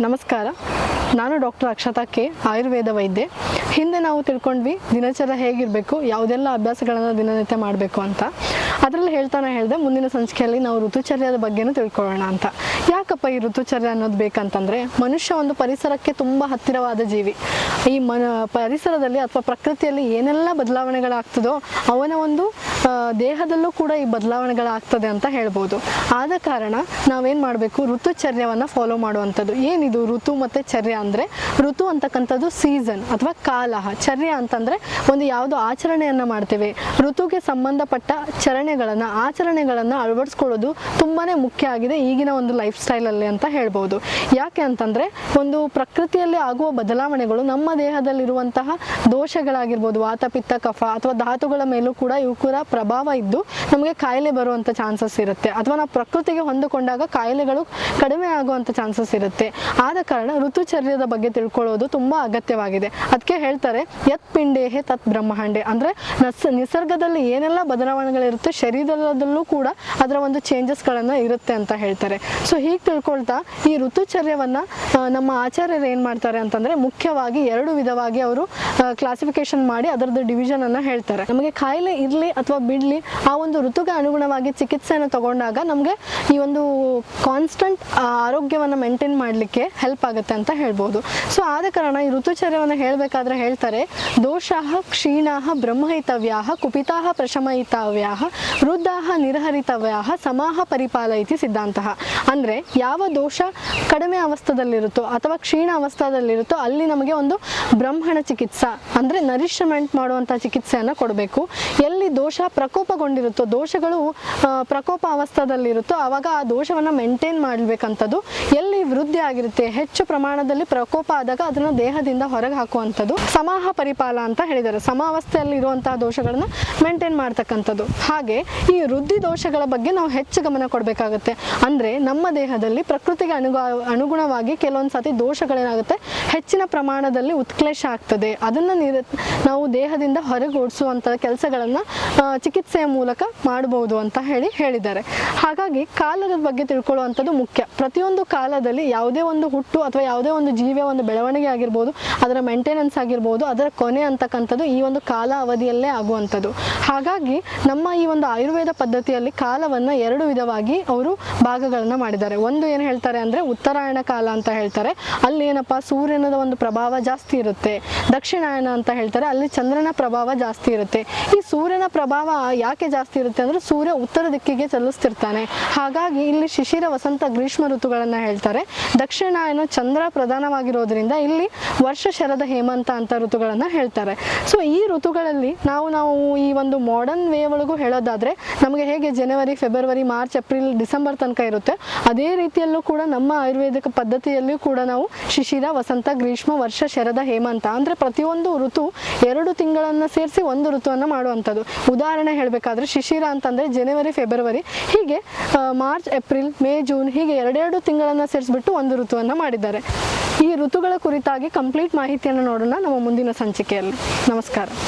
ನಮಸ್ಕಾರ ನಾನು doctor Akshata K Ayurveda ವೈದ್ಯೆ. ಹಿಂದೆ ನಾವು ತಿಳ್ಕೊಂಡ್ವಿ ದಿನಚರ ಹೇಗಿರಬೇಕು, ಯಾವುದೆಲ್ಲ ಅಭ್ಯಾಸಗಳನ್ನು ದಿನನಿತ್ಯ ಮಾಡಬೇಕು ಅಂತ. ಅದರಲ್ಲಿ ಹೇಳ್ತಾನೆ ಹೇಳಿದೆ, ಮುಂದಿನ ಸಂಚಿಕೆಯಲ್ಲಿ ನಾವು ಋತುಚರ್ಯದ ಬಗ್ಗೆನೂ ತಿಳ್ಕೊಳ್ಳೋಣ ಅಂತ. ಯಾಕಪ್ಪ ಈ ಋತುಚರ್ಯ ಅನ್ನೋದು ಬೇಕಂತಂದರೆ, ಮನುಷ್ಯ ಒಂದು ಪರಿಸರಕ್ಕೆ ತುಂಬ ಹತ್ತಿರವಾದ ಜೀವಿ. ಈ ಮನ, ಪರಿಸರದಲ್ಲಿ ಅಥವಾ ಪ್ರಕೃತಿಯಲ್ಲಿ ಏನೆಲ್ಲ ಬದಲಾವಣೆಗಳಾಗ್ತದೋ, ಅವನ ಒಂದು ದೇಹದಲ್ಲೂ ಕೂಡ ಈ ಬದಲಾವಣೆಗಳಾಗ್ತದೆ ಅಂತ ಹೇಳ್ಬೋದು. ಆದ ಕಾರಣ ನಾವೇನು ಮಾಡಬೇಕು, ಋತುಚರ್ಯವನ್ನು ಫಾಲೋ ಮಾಡುವಂಥದ್ದು. ಏನಿದು? ಋತು ಮತ್ತು ಚರ್ಯ ಅಂದರೆ ಋತು ಅಂತಕ್ಕಂಥದ್ದು ಸೀಸನ್ ಅಥವಾ ಕಾಲ ಚರ್ಯ ಅಂತಂದರೆ ಒಂದು ಯಾವುದೋ ಆಚರಣೆಯನ್ನು ಮಾಡ್ತೇವೆ. ಋತುಗೆ ಸಂಬಂಧಪಟ್ಟ ಚರಣೆಗಳನ್ನು, ಆಚರಣೆಗಳನ್ನು ಅಳವಡಿಸ್ಕೊಳ್ಳೋದು ತುಂಬಾ ಮುಖ್ಯ ಆಗಿದೆ ಈಗಿನ ಒಂದು ಲೈಫ್ ಸ್ಟೈಲಲ್ಲಿ ಅಂತ ಹೇಳ್ಬೋದು. ಯಾಕೆ ಅಂತಂದರೆ ಒಂದು ಪ್ರಕೃತಿಯಲ್ಲಿ ಆಗುವ ಬದಲಾವಣೆಗಳು ನಮ್ಮ ದೇಹದಲ್ಲಿರುವಂತಹ ದೋಷಗಳಾಗಿರ್ಬೋದು ವಾತ ಪಿತ್ತ ಕಫ ಅಥವಾ ಧಾತುಗಳ ಮೇಲೂ ಕೂಡ ಇವು ಕೂಡ ಪ್ರಭಾವ ಇದ್ದು ನಮಗೆ ಕಾಯಿಲೆ ಬರುವಂಥ ಚಾನ್ಸಸ್ ಇರುತ್ತೆ. ಅಥವಾ ನಾವು ಪ್ರಕೃತಿಗೆ ಹೊಂದಿಕೊಂಡಾಗ ಕಾಯಿಲೆಗಳು ಕಡಿಮೆ ಆಗುವಂಥ ಚಾನ್ಸಸ್ ಇರುತ್ತೆ. ಆದ ಕಾರಣ ಋತುಚರ್ಯದ ಬಗ್ಗೆ ತಿಳ್ಕೊಳ್ಳೋದು ತುಂಬಾ ಅಗತ್ಯವಾಗಿದೆ. ಅದಕ್ಕೆ ಹೇಳ್ತಾರೆ, ಯತ್ ಪಿಂಡೇಹೆ ತತ್ ಬ್ರಹ್ಮಾಂಡೆ. ಅಂದ್ರೆ ನಸ್, ನಿಸರ್ಗದಲ್ಲಿ ಏನೆಲ್ಲ ಬದಲಾವಣೆಗಳಿರುತ್ತೆ, ಶರೀರದಲ್ಲೂ ಕೂಡ ಅದರ ಒಂದು ಚೇಂಜಸ್ಗಳನ್ನು ಇರುತ್ತೆ ಅಂತ ಹೇಳ್ತಾರೆ. ಸೊ ಹೀಗೆ ತಿಳ್ಕೊಳ್ತಾ ಈ ಋತುಚರ್ಯವನ್ನ ನಮ್ಮ ಆಚಾರ್ಯರು ಏನು ಮಾಡ್ತಾರೆ ಅಂತಂದ್ರೆ ಮುಖ್ಯವಾಗಿ ಎರಡು ವಿಧವಾಗಿ ಅವರು ಕ್ಲಾಸಿಫಿಕೇಶನ್ ಮಾಡಿ ಅದರದ್ದು ಡಿವಿಷನ್ ಅನ್ನ ಹೇಳ್ತಾರೆ. ನಮಗೆ ಕಾಯಿಲೆ ಇರಲಿ ಅಥವಾ ಬಿಡ್ಲಿ, ಆ ಒಂದು ಋತುಗೆ ಅನುಗುಣವಾಗಿ ಚಿಕಿತ್ಸೆಯನ್ನು ತಗೊಂಡಾಗ ನಮಗೆ ಈ ಒಂದು ಕಾನ್ಸ್ಟಂಟ್ ಆರೋಗ್ಯವನ್ನು ಮೇಂಟೈನ್ ಮಾಡಲಿಕ್ಕೆ ಹೆಲ್ಪ್ ಆಗುತ್ತೆ ಅಂತ ಹೇಳ್ಬೋದು. ಸೊ ಆದ ಕಾರಣ ಈ ಋತುಚರ್ಯವನ್ನು ಹೇಳಬೇಕಾದ್ರೆ ಹೇಳ್ತಾರೆ, ದೋಷಾಹ ಕ್ಷೀಣಾಹ ಬ್ರಹ್ಮಹಿತವ್ಯಾಹ ಕುಪಿತಾಹ ಪ್ರಶಮಯಿತವ್ಯಾಹ ವೃದ್ಧಾಹ ನಿರಹರಿತವ್ಯಾಹ ಸಮಾಹ ಪರಿಪಾಲಯಿತಿ ಸಿದ್ಧಾಂತ. ಅಂದರೆ ಯಾವ ದೋಷ ಕಡಿಮೆ ಅವಸ್ಥದಲ್ಲಿರುತ್ತೋ ಅಥವಾ ಕ್ಷೀಣ ಅವಸ್ಥಾದಲ್ಲಿರುತ್ತೋ ಅಲ್ಲಿ ನಮಗೆ ಒಂದು ಬ್ರಹ್ಮಣ ಚಿಕಿತ್ಸಾ, ಅಂದರೆ ನರಿಶ್ಮೆಂಟ್ ಮಾಡುವಂಥ ಚಿಕಿತ್ಸೆಯನ್ನು ಕೊಡಬೇಕು. ಎಲ್ಲಿ ದೋಷ ಪ್ರಕೋಪಗೊಂಡಿರುತ್ತೋ, ದೋಷಗಳು ಪ್ರಕೋಪ ಅವಸ್ಥಾದಲ್ಲಿರುತ್ತೋ ಆವಾಗ ಆ ದೋಷವನ್ನು ಮೇಂಟೈನ್ ಮಾಡಬೇಕಂಥದ್ದು ಎಲ್ಲಿ ವೃದ್ಧಿ ಆಗಿರುತ್ತೆ. ಹೆಚ್ಚು ಪ್ರಮಾಣದಲ್ಲಿ ಪ್ರಕೋಪ ಆದಾಗ ಅದನ್ನು ದೇಹದಿಂದ ಹೊರಗೆ ಹಾಕುವಂಥದ್ದು ಸಮಾಹ ಪರಿಪಾಲ ಅಂತ ಹೇಳಿದ್ದಾರೆ. ಸಮಾವಸ್ಥೆಯಲ್ಲಿ ಇರುವಂತಹ ದೋಷಗಳನ್ನ ಮೇಂಟೈನ್ ಮಾಡ್ತಕ್ಕಂಥದ್ದು. ಹಾಗೆ ಈ ವೃದ್ಧಿ ದೋಷಗಳ ಬಗ್ಗೆ ನಾವು ಹೆಚ್ಚು ಗಮನ ಕೊಡಬೇಕಾಗುತ್ತೆ. ಅಂದರೆ ನಮ್ಮ ದೇಹದಲ್ಲಿ ಪ್ರಕೃತಿಗೆ ಅನುಗ, ಅನುಗುಣವಾಗಿ ಕೆಲವೊಂದು ಸತಿ ದೋಷಗಳೇನಾಗುತ್ತೆ? ಹೆಚ್ಚಿನ ಪ್ರಮಾಣದಲ್ಲಿ ಉತ್ಕ್ಲೇಶ ಆಗ್ತದೆ. ಅದನ್ನು ನಾವು ದೇಹದಿಂದ ಹೊರಗೆ ಓಡಿಸುವಂತ ಕೆಲಸಗಳನ್ನು ಚಿಕಿತ್ಸೆಯ ಮೂಲಕ ಮಾಡಬಹುದು ಅಂತ ಹೇಳಿ ಹೇಳಿದ್ದಾರೆ. ಹಾಗಾಗಿ ಕಾಲದ ಬಗ್ಗೆ ತಿಳ್ಕೊಳ್ಳುವಂಥದ್ದು ಮುಖ್ಯ. ಪ್ರತಿಯೊಂದು ಕಾಲದಲ್ಲಿ ಯಾವುದೇ ಒಂದು ಹುಟ್ಟು ಅಥವಾ ಯಾವುದೇ ಒಂದು ಜೀವಿಯ ಒಂದು ಬೆಳವಣಿಗೆ ಆಗಿರ್ಬೋದು, ಅದರ ಮೇಂಟೆನೆನ್ಸ್ ಆಗಿರ್ಬೋದು, ಅದರ ಕೊನೆ ಅಂತಕ್ಕಂಥದ್ದು ಈ ಒಂದು ಕಾಲ ಅವಧಿಯಲ್ಲೇ ಆಗುವಂಥದ್ದು. ಹಾಗಾಗಿ ನಮ್ಮ ಈ ಒಂದು ಆಯುರ್ವೇದ ಪದ್ಧತಿಯಲ್ಲಿ ಕಾಲವನ್ನು ಎರಡು ವಿಧವಾಗಿ ಅವರು ಭಾಗಗಳನ್ನು ಮಾಡಿದ್ದಾರೆ. ಒಂದು ಏನು ಹೇಳ್ತಾರೆ ಅಂದರೆ ಉತ್ತರಾಯಣ ಕಾಲ ಅಂತ ಹೇಳ್ತಾರೆ. ಅಲ್ಲಿ ಏನಪ್ಪ, ಸೂರ್ಯನದ ಒಂದು ಪ್ರಭಾವ ಜಾಸ್ತಿ ಇರುತ್ತೆ. ದಕ್ಷಿಣಾಯನ ಅಂತ ಹೇಳ್ತಾರೆ. ಅಲ್ಲಿ ಚಂದ್ರನ ಪ್ರಭಾವ ಜಾಸ್ತಿ ಇರುತ್ತೆ. ಈ ಸೂರ್ಯನ ಪ್ರಭಾವ ಯಾಕೆ ಜಾಸ್ತಿ ಇರುತ್ತೆ ಅಂದರೆ ಸೂರ್ಯ ಉತ್ತರ ದಿಕ್ಕಿಗೆ ಚಲಿಸ್ತಿರ್ತಾನೆ. ಹಾಗಾಗಿ ಇಲ್ಲಿ ಶಿಶಿರ ವಸಂತ ಗ್ರೀಷ್ಮ ಋತುಗಳನ್ನು ಹೇಳ್ತಾರೆ. ದಕ್ಷಿಣಾಯನ ಚಂದ್ರ ಪ್ರಧಾನವಾಗಿರೋದ್ರಿಂದ ಇಲ್ಲಿ ವರ್ಷ ಶರದ ಹೇಮಂತ ಅಂತ ಋತುಗಳನ್ನು ಹೇಳ್ತಾರೆ. ಸೊ ಈ ಋತುಗಳಲ್ಲಿ ನಾವು ನಾವು ಈ ಒಂದು ಮಾಡರ್ನ್ ವೇ ಒಳಗೂ ಹೇಳೋದಾದ್ರೆ ನಮಗೆ ಹೇಗೆ ಜನವರಿ ಫೆಬ್ರವರಿ ಮಾರ್ಚ್ ಏಪ್ರಿಲ್ ಡಿಸೆಂಬರ್ ತನಕ ಇರುತ್ತೆ, ಅದೇ ರೀತಿಯಲ್ಲೂ ಕೂಡ ನಮ್ಮ ಆಯುರ್ವೇದಿಕ ಪದ್ಧತಿಯಲ್ಲಿಯೂ ಕೂಡ ನಾವು ಶಿಶಿರ, ವಸಂತ, ಗ್ರೀಷ್ಮ, ವರ್ಷ ಶರದ ಹೇಮಂತ ಅಂದ್ರೆ ಪ್ರತಿಯೊಂದು ಋತು ಎರಡು ತಿಂಗಳನ್ನ ಸೇರಿಸಿ ಒಂದು ಋತುವನ್ನು ಮಾಡುವಂಥದ್ದು. ಉದಾಹರಣೆ ಹೇಳಬೇಕಾದ್ರೆ ಶಿಶಿರ ಅಂತಂದ್ರೆ ಜನವರಿ ಫೆಬ್ರವರಿ ಹೀಗೆ ಮಾರ್ಚ್ ಏಪ್ರಿಲ್ ಮೇ ಜೂನ್ ಹೀಗೆ ಎರಡೆರಡು ತಿಂಗಳನ್ನ ಸೇರಿಸ್ಬಿಟ್ಟು ಒಂದು ಋತುವನ್ನು ಮಾಡಿದ್ದಾರೆ. ಈ ಋತುಗಳ ಕುರಿತಾಗಿ ಕಂಪ್ಲೀಟ್ ಮಾಹಿತಿಯನ್ನು ನೋಡೋಣ ನಮ್ಮ ಮುಂದಿನ ಸಂಚಿಕೆಯಲ್ಲಿ. ನಮಸ್ಕಾರ.